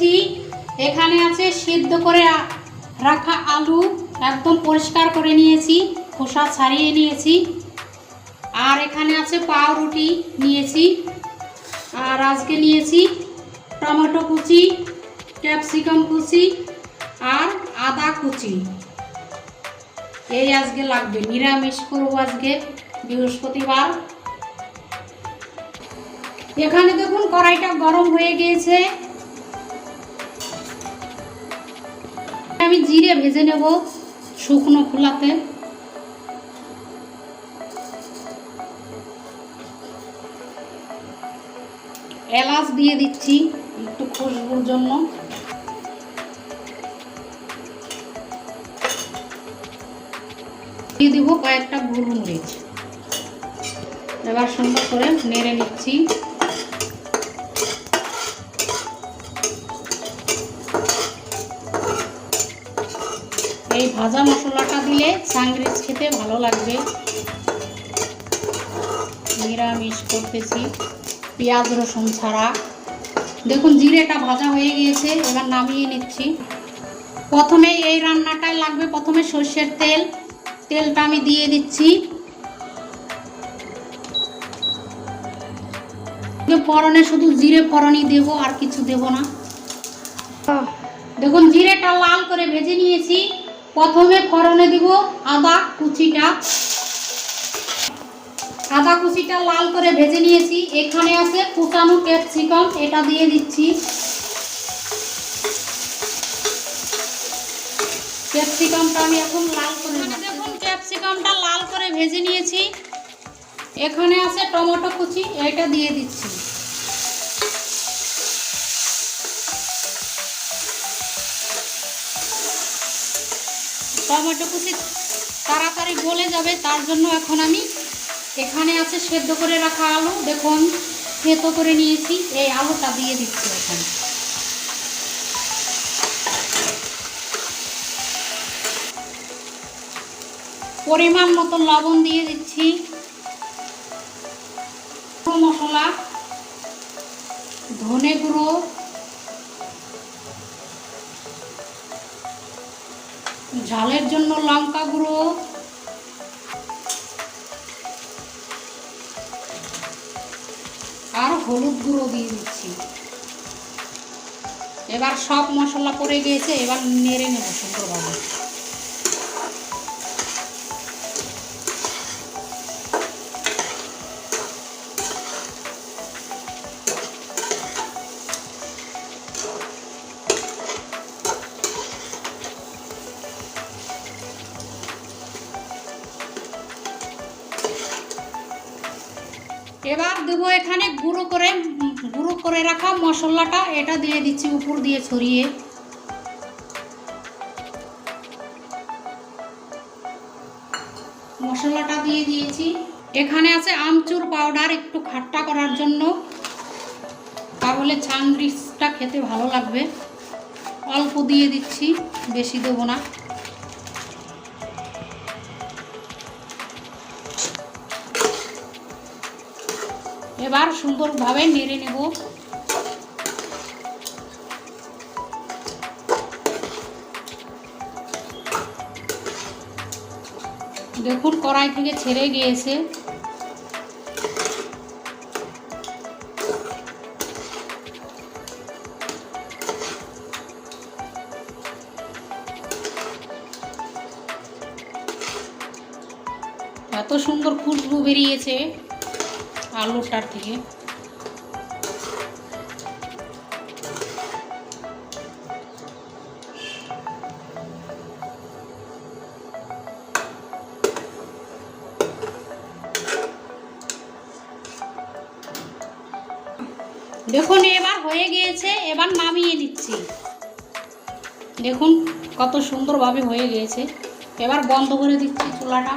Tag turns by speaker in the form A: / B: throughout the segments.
A: চলেছি এখানে আছে সিদ্ধ করে রাখা আলু একদম পরিষ্কার করে নিয়েছি, খোসা ছাড়িয়ে নিয়েছি। আর এখানে আছে পাউরুটি নিয়েছি। আর আজকে নিয়েছি টমেটো কুচি, ক্যাপসিকাম কুচি আর আদা কুচি। এই আজকে লাগবে, নিরামিষ করব আজকে, বৃহস্পতিবার। এখানে দেখুন কড়াইটা গরম হয়ে গিয়েছে। আমি জিরে ভেজে নেব শুকনো খোলাতে। এলাচ দিয়ে দিচ্ছি একটু খুশবুর জন্য। দিয়ে দিব কয়েকটা গোলমরিচ। এবার সুন্দর করে নেড়ে নিচ্ছি। এই ভাজা মশলাটা দিলে সাংরিচ খেতে ভালো লাগবে। নিরামিষ করতেছি পেঁয়াজ রসুন ছাড়া। দেখুন জিরেটা ভাজা হয়ে গিয়েছে এবার নামিয়ে নিচ্ছি। প্রথমে এই রান্নাটায় লাগবে প্রথমে সর্ষের তেল। তেলটা আমি দিয়ে দিচ্ছি। ফড়নে শুধু জিরে ফড়নই দেব আর কিছু দেব না। দেখুন জিরেটা লাল করে ভেজে নিয়েছি। প্রথমে ফড়নে দিব আদা কুচিটা। আদা কুচিটা লাল করে ভেজে নিয়েছি। এখানে আছে কুচানো ক্যাপসিকাম এটা দিয়ে দিচ্ছি। ক্যাপসিকামটা আমি এখন লাল করে দেখুন ক্যাপসিকামটা লাল করে ভেজে নিয়েছি। এখানে আছে টমেটো কুচি এটা দিয়ে দিচ্ছি। টমেটো কুচি তাড়াতাড়ি গলে যাবে, তার জন্য এখন আমি এখানে আছে সেদ্ধ করে রাখা আলু। দেখুন থেতো করে নিয়েছি, এই আলুটা দিয়ে দিচ্ছি এখানে। পরিমাণ মতো লবণ দিয়ে দিচ্ছি। মশলা, ধনে গুঁড়ো ঝালের জন্য লঙ্কা গুঁড়ো। আর হলুদ গুঁড়ো দিয়ে দিচ্ছি। এবার সব মশলা পড়ে গিয়েছে, এবার নেড়ে নেব সুন্দরভাবে। এবার দেবো এখানে গুঁড়ো করে গুঁড়ো করে রাখা মশলাটা। এটা দিয়ে দিচ্ছি উপর দিয়ে ছড়িয়ে। মশলাটা দিয়ে দিয়েছি। এখানে আছে আমচুর পাউডার একটু খাট্টা করার জন্য। তাহলে ছাংরিসটা খেতে ভালো লাগবে। অল্প দিয়ে দিচ্ছি, বেশি দেবো না। এবার সুন্দরভাবে নেড়ে নেব। দেখুন কড়াই থেকে ছেড়ে গিয়েছে। এত সুন্দর খুশবু বেরিয়েছে। আলুটার থেকে দেখুন, এবার হয়ে গিয়েছে, এবার নামিয়ে নিচ্ছি। দেখুন, কত সুন্দরভাবে হয়ে গিয়েছে। এবার বন্ধ করে দিচ্ছি চুলাটা।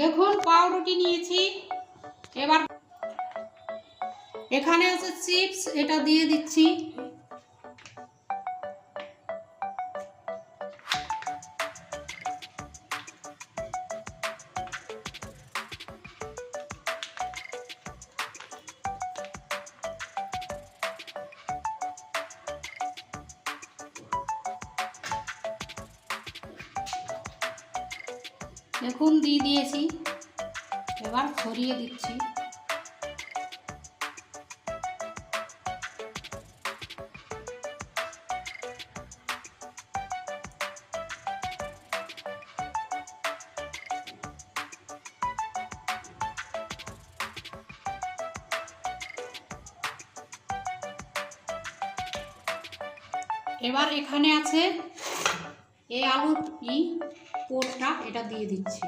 A: দেখুন পাউরুটি নিয়েছি। এবার এখানে আছে চিপস এটা দিয়ে দিচ্ছি। দেখুন দিয়ে দিয়েছি। এবার ছড়িয়ে দিচ্ছি। এবার এখানে আছে এই আলুর ই। পোরটা এটা দিয়ে দিচ্ছি।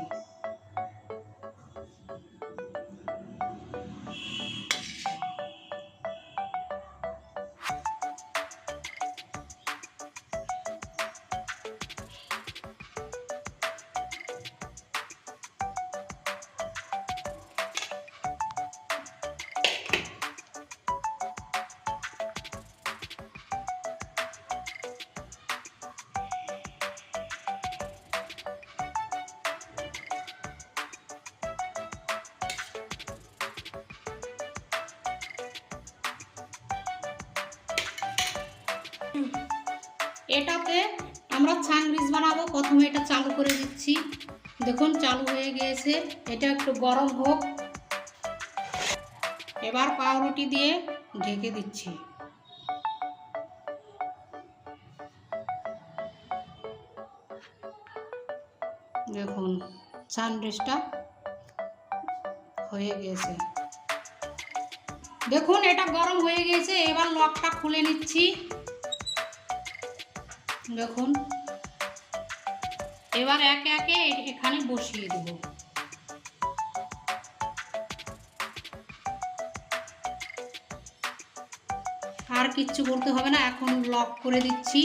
A: এটাতে আমরা ছাংরিজ বানাবো। প্রথমে এটা চালু করে দিচ্ছি। দেখুন, চালু হয়ে গিয়েছে। এটা একটু গরম হোক। এবার পাউরুটি দিয়ে ঢেকে দিচ্ছি। দেখুন সানডেসটা হয়ে গেছে দেখুন, এটা গরম হয়ে গেছে এবার লকটা খুলে নিচ্ছি। দেখুন। এবার একে একে এখানে বসিয়ে দেব। আর কিচ্ছু করতে হবে না, এখন লক করে দিচ্ছি।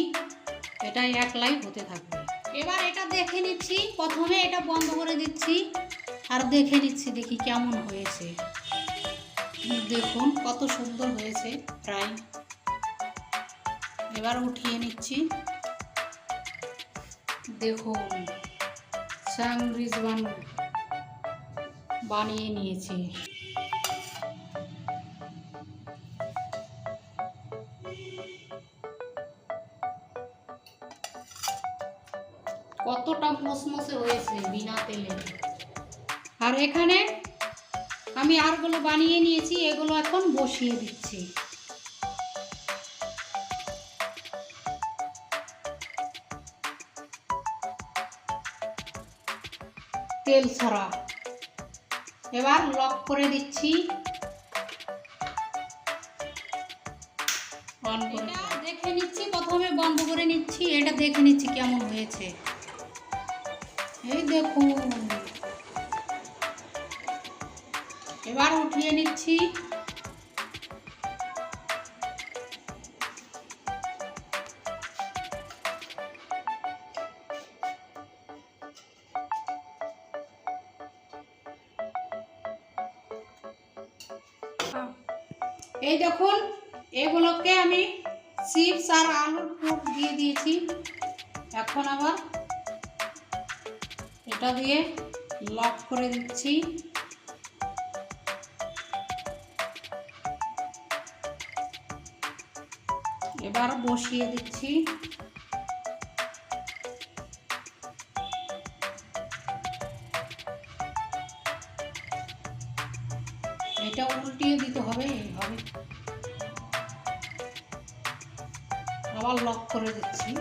A: এটা এক লাইন হতে থাকবে। এবার এটা দেখে নিচ্ছি, প্রথমে এটা বন্ধ করে দিচ্ছি। আর দেখে নিচ্ছি দেখি কেমন হয়েছে। দেখুন কত সুন্দর হয়েছে, প্রায়। এবার উঠিয়ে নিচ্ছি। দেখুন স্যাংরিজ বান বানিয়ে নিয়েছি। কতটা মসমসে হয়েছে বিনা তেলে। আর এখানে আমি আরগুলো বানিয়ে নিয়েছি, এগুলো এখন বসিয়ে দিচ্ছি। তেল ছড়া। এবার লক করে দিচ্ছি। অন করে দেখে নিচ্ছি প্রথমে বন্ধ করে নিচ্ছি এটা দেখে নিচ্ছি কেমন হয়েছে। এই দেখুন। এবার উঠিয়ে নিচ্ছি। এই দেখুন এগুলোকে আমি চিপস আর আলুর পুর দিয়ে দিয়েছি। এখন আবার এটা দিয়ে লক করে দিচ্ছি। এবার বসিয়ে দিচ্ছি। এটা উল্টিয়ে দিতে হবে এইভাবে। আবার লক করে দিচ্ছি।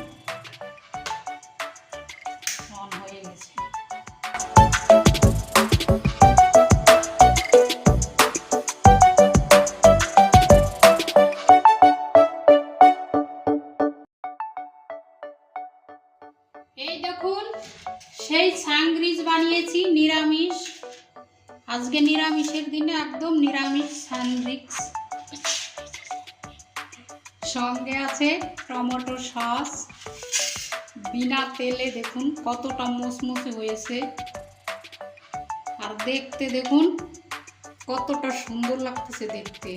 A: আজকে নিরামিষের দিনে একদম নিরামিষ স্যান্ডউইচ। সঙ্গে আছে টমেটো সস। বিনা তেলে দেখুন কতটা মুসমুসে হয়েছে। আর দেখতে দেখুন কতটা সুন্দর লাগতেছে দেখতে।